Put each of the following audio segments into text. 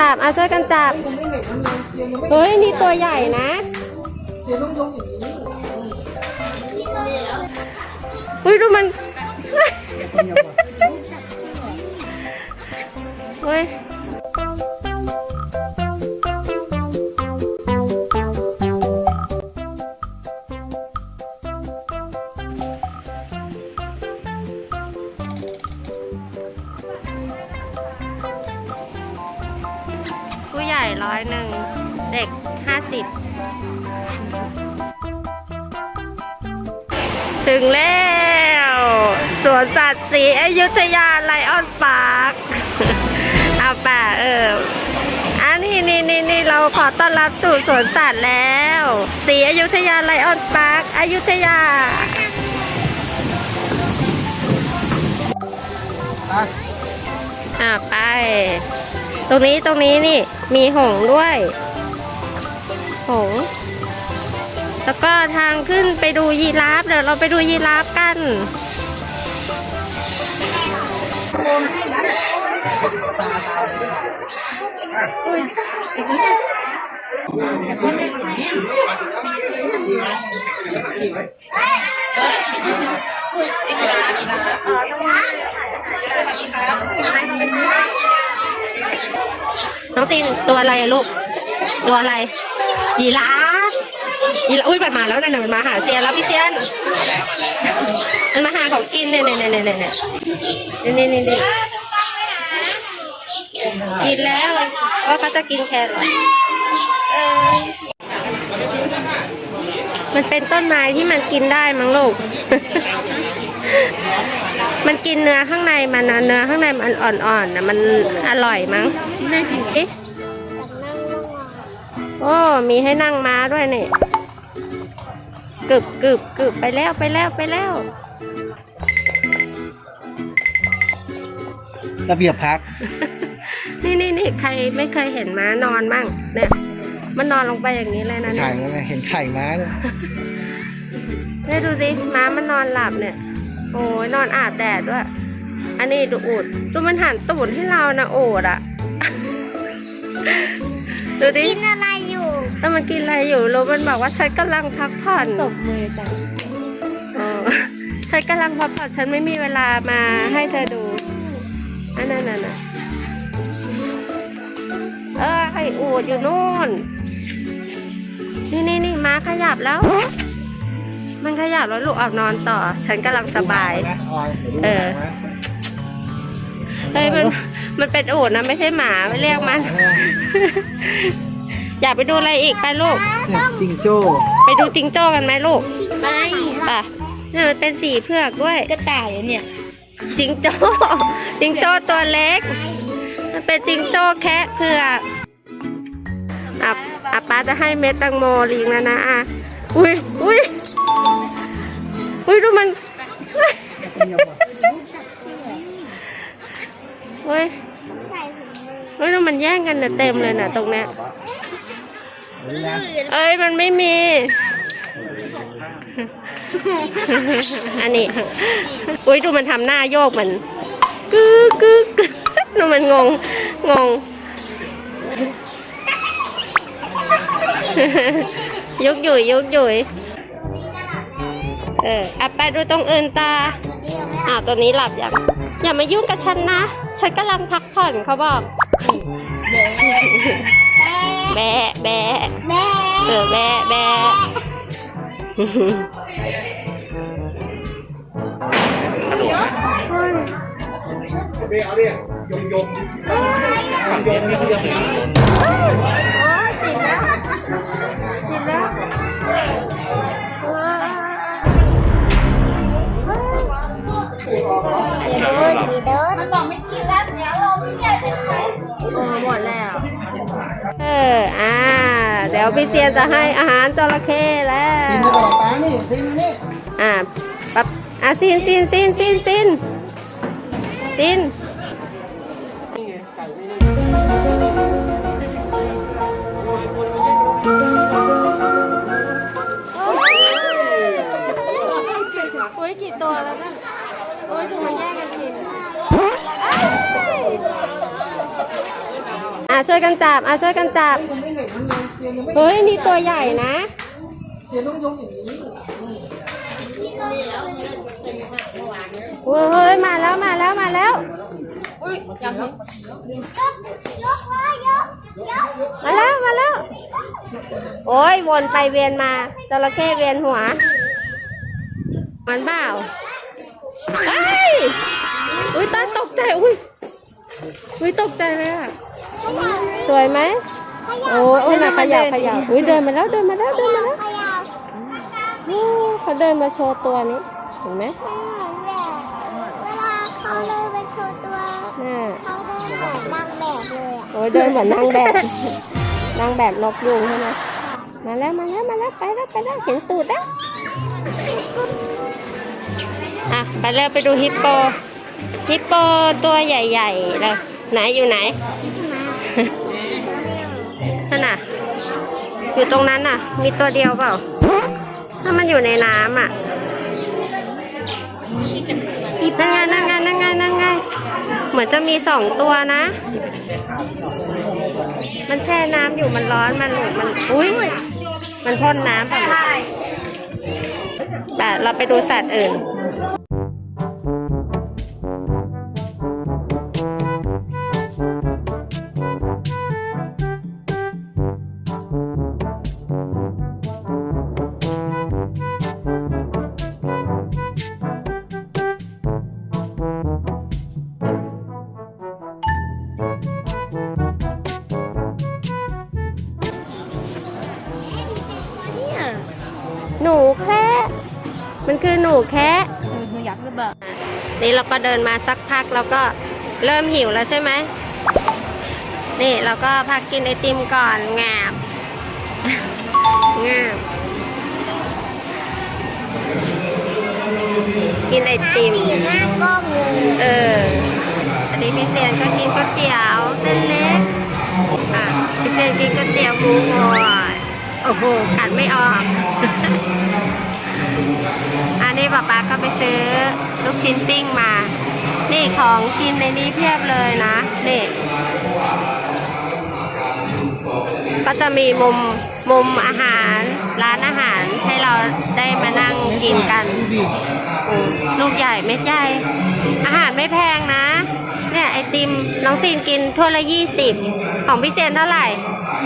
จับเอาช่วยกันจับ เฮ้ย นี่ตัวใหญ่นะเฮ้ย ดูมันเฮ้ย อยหนึ่งเด็กห้าสิบถึงแล้วสวนสัตว์สีอยุธยาไลออนพาร์คเอาป่ะเอออันนี้นี่นี่นี่เราขอต้อนรับสู่สวนสัตว์แล้วสีอยุธยาไลออนพาร์คอยุธยาอะอ่าไป ตรงนี้ตรงนี้นี่มีหงด้วย หง แล้วก็ทางขึ้นไปดูยีราฟเดี๋ยวเราไปดูยีราฟกันน้ องซินตัวอะไรลูก ตัวอะไรยีราฟยีราฟอุ้ยมันมาแล้วเนี่ยมันมาหาเซียนแล้วพี่เซียนมันมาหาของกินเนี่ยเนี่ยเนี่ยเนี่ยเนี่ยเนี่ยกินแล้วว่าเขาจะกินแครอทมันเป็นต้นไม้ที่มันกินได้มั้งลูก มันกินเนื้อข้างในมันนะเนื้อข้างในมันอ่อนๆนะมันอร่อยมั้งน่ากินเอ๊ะโอ้มีให้นั่งม้าด้วยเนี่ยกึบกึบกึบไปแล้วไปแล้วไปแล้วระเบียบพัก นี่นี่นี่ใครไม่เคยเห็นม้านอนมั่งเนี่ย มันนอนลงไปอย่างนี้เลยนะเนี่ไข่ยแล้วนะเห็นไข่ม้าเลยเนี่ยดูสิม้ามันนอนหลับเนี่ย โอ้ยนอนอาบแดดด้วย อันนี้ดูอูดดูมันหันตูดให้เรานะโอดอะดูดิกินอะไรอยู่แล้วมันกินอะไรอยู่รู้มันบอกว่าฉันกำลังพักผ่อนตบมือจังเออฉันกำลังพักผ่อนฉันไม่มีเวลามาให้เธอดูอันนั้นน่ะนะเออไข่อูดอยู่นู่น นี่นี่นี่ม้าขยับแล้ว มันขยับแล้วลูกออกนอนต่อ ฉันกำลังสบายนะออยดี๋ยวดูเออหนังนะเฮ้ยมันมันเป็นอูดนะไม่ใช่หมาไม่เรียกมัน อยากไปดูอะไรอีกไปลูกเนี่ยจิงโจ้ ไปดูจิงโจ้กันไหมลูกไม่ป่ะเนี่ยมันเป็นสีเผือกด้วยกระต่ายเนี่ยจิงโจ้จิงโจ้ตัวเล็ก มันเป็นจิงโจ้แคะเผือกอะอะป้าจะให้เม็ดแตังโมลิงแล้วนะอะอุ้ยอุ้ย อุ้ยดูมันเฮ้ยเฮ้ยดูมันแย่งกันเนี่ยเต็มเลยน่ะตรงเนี้ยเอ้ยมันไม่มี อันนี้ อุ้ยดูมันทำหน้าโยกมือนกึกกึกดูมันงง งง ยกหยุยยกหยุย เอออะไปดูตรงอื่นตาอ่าวตัวนี้หลับยังอย่ามายุ่งกับฉันนะ ฉันกำลังพักผ่อนเขาบอก แบะแบะแม่เออแบะแบะเอาดิเอาดิยงยงยงยงยงยงโอ้ยจิตแล้วจิตแล้ว ดี๋ยวพี่เซียนจะให้อาหารจระเข้แล้ซินว บอกป้านี่ซินนี่อ่าปั๊บอะซินซินซินซินซินซินโอ้ยกี่ตัวแล้วนะโอ้ยถูกมัแย่งกันกินอะช่วยกันจับอะช่วยกันจับ เฮ้ยนี่ตัวใหญ่นะเซียนต้องยกอย่างนี้เฮ้ยมาแล้วมาแล้วมาแล้วมาแล้วมาแล้ว โอ้ยวนไปเวียนมาจระเข้เวียนหัว มันเปล่าเอ้ยอุ้ยตาตกใจอุ้ยอุ้ยตกใจเลยอะสวยไหม โอ้ยโอ้ยน่ะขยับขยับอุ้ยเดินมาแล้วเดินมาแล้วเดินมาแล้วโอ้เขาเดินมาโชว์ตัวนี้เห็นไหมเวลาเขาเดินไปโชว์ตัวน่ะเขาเดินแบบนางแบบเลยอะโอ้ยเดินเหมือนนางแบบนางแบบนกยุงใช่ไหมมาแล้วมาแล้วมาแล้วไปแล้วไปแล้วเห็นตูดแล้วอะไปแล้วไปดูฮิปโปฮิปโปตัวใหญ่ๆเลยไหนอยู่ไหนนั่ อยู่ตรงนั้นน่ะ มีตัวเดียวเปล่า ถ้ามันอยู่ในน้ำอะนั่นไงนั่นไงนั่นไงนั่นไงเหมือนจะมีสองตัวนะ มันแช่น้ำอยู่มันร้อนมันมันอุ้ยมันพ่นน้ำแบบแต่เราไปดูสัตว์อื่น คือหนูแค่หนูอยากระเบิดนี่เราก็เดินมาสักพักแล้วก็เริ่มหิวแล้วใช่ไหมนี่เราก็พักกินไอติมก่อนงาบงาบกินไอติมหน้ากล้องเลยเอออันนี้พี่เซียนก็กินก๋วยเตี๋ยวเส้นเล็กอะพี่เซียนกินก๋วยเตี๋ยวหมูงอยโอ้โหกัดไม่ออก อันนี้ป๊าป๊าก็ไปซื้อลูกชิ้นปิ้งมา นี่ของกินในนี้เพียบเลยนะ นี่ ก็จะมีมุมมุมอาหารร้านอาหารให้เราได้มานั่งกินกันอืมลูกใหญ่เม็ดใหญ่ อาหารไม่แพงนะ เนี่ยไอติมน้องซีนกินถ้วยละยี่สิบของพี่เซนเท่าไหร่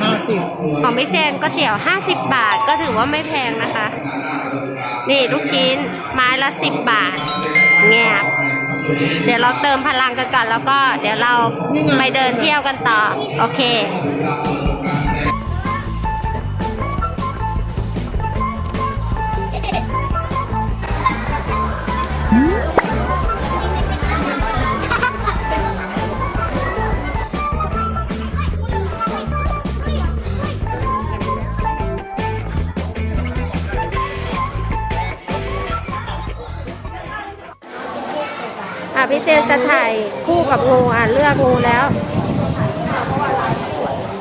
ห้าสิบของพี่เซนก็เตี๋ยวห้าสิบบาทก็ถือว่าไม่แพงนะคะ นี่ลูกชิ้นไม้ละสิบบาทแงบเดี๋ยวเราเติมพลังกันก่อนแล้วก็เดี๋ยวเราไปเดินเที่ยวกันต่อ โอเคอ่ พี่เซนจะถ่ายคู่กับงูอะเลือกงูแล้ว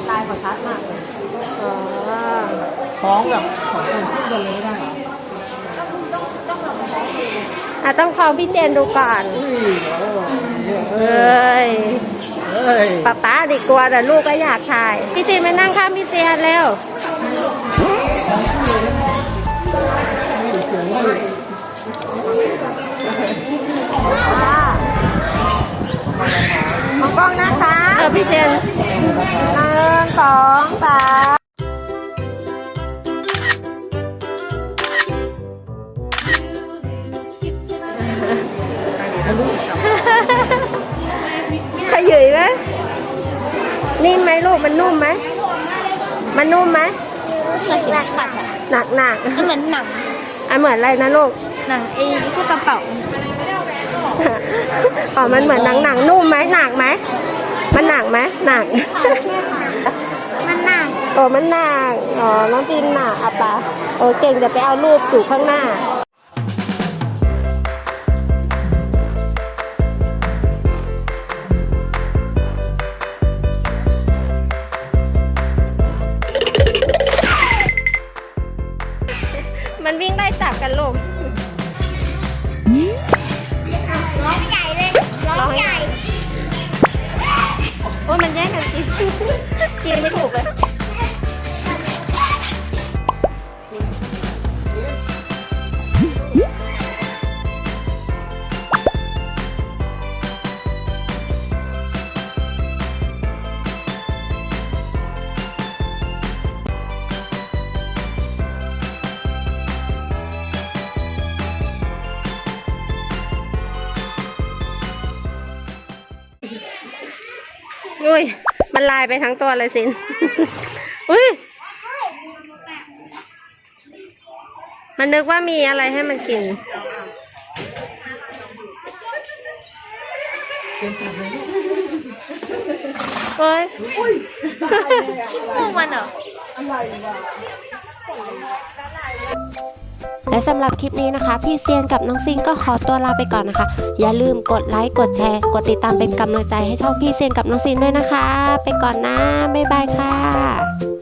ลายของชัดมากเลยอ๋อท้องแบบของคนขึ้นบนเลยได้เหรออะต้องคองพี่เซนดูก่อนอุ้ยโอ้โหเอ้ยเฮ้ยป๊าป๊าดีกลัวแต่ลูกก็อยากถ่าย พี่เซนมานั่งข้างพี่เซนเร็วมองกล้ องนะคะเออพี่เซนหนึ่งสองสามขยุยไหมนิ่มไหมลูกมันนุ่มไหมมันนุ่มไหมมันหนักขัดหนักหนักมันเหมือนหนังอะเหมือนอะไรนะลูกหนังไอ้พวกกระเป๋า อ๋อ มันเหมือนหนังหนังนุ่มไหมหนักไหม มันหนักไหมหนัก มันหนักโอ้มันหนักอ๋อ น้องตีนหนักอะปะโอ้เก่งจะไปเอารูปอยู่ข้างหน้ามันวิ่งไล่จับกันลูก ร้องใหญ่เลย ร้องใหญ่ โอ้ยมันแย่งกันกินกินไม่ถูกเลย มันลายไปทั้งตัวเลยสิน อุ้ย มันนึกว่ามีอะไรให้มันกิน โอ้ยมูกมันเหรอ และสำหรับคลิปนี้นะคะ พี่เซียนกับน้องซินก็ขอตัวลาไปก่อนนะคะ อย่าลืมกดไลค์กดแชร์ กดติดตามเป็นกำลังใจให้ช่องพี่เซียนกับน้องซินด้วยนะคะ ไปก่อนนะบ๊ายบายค่ะ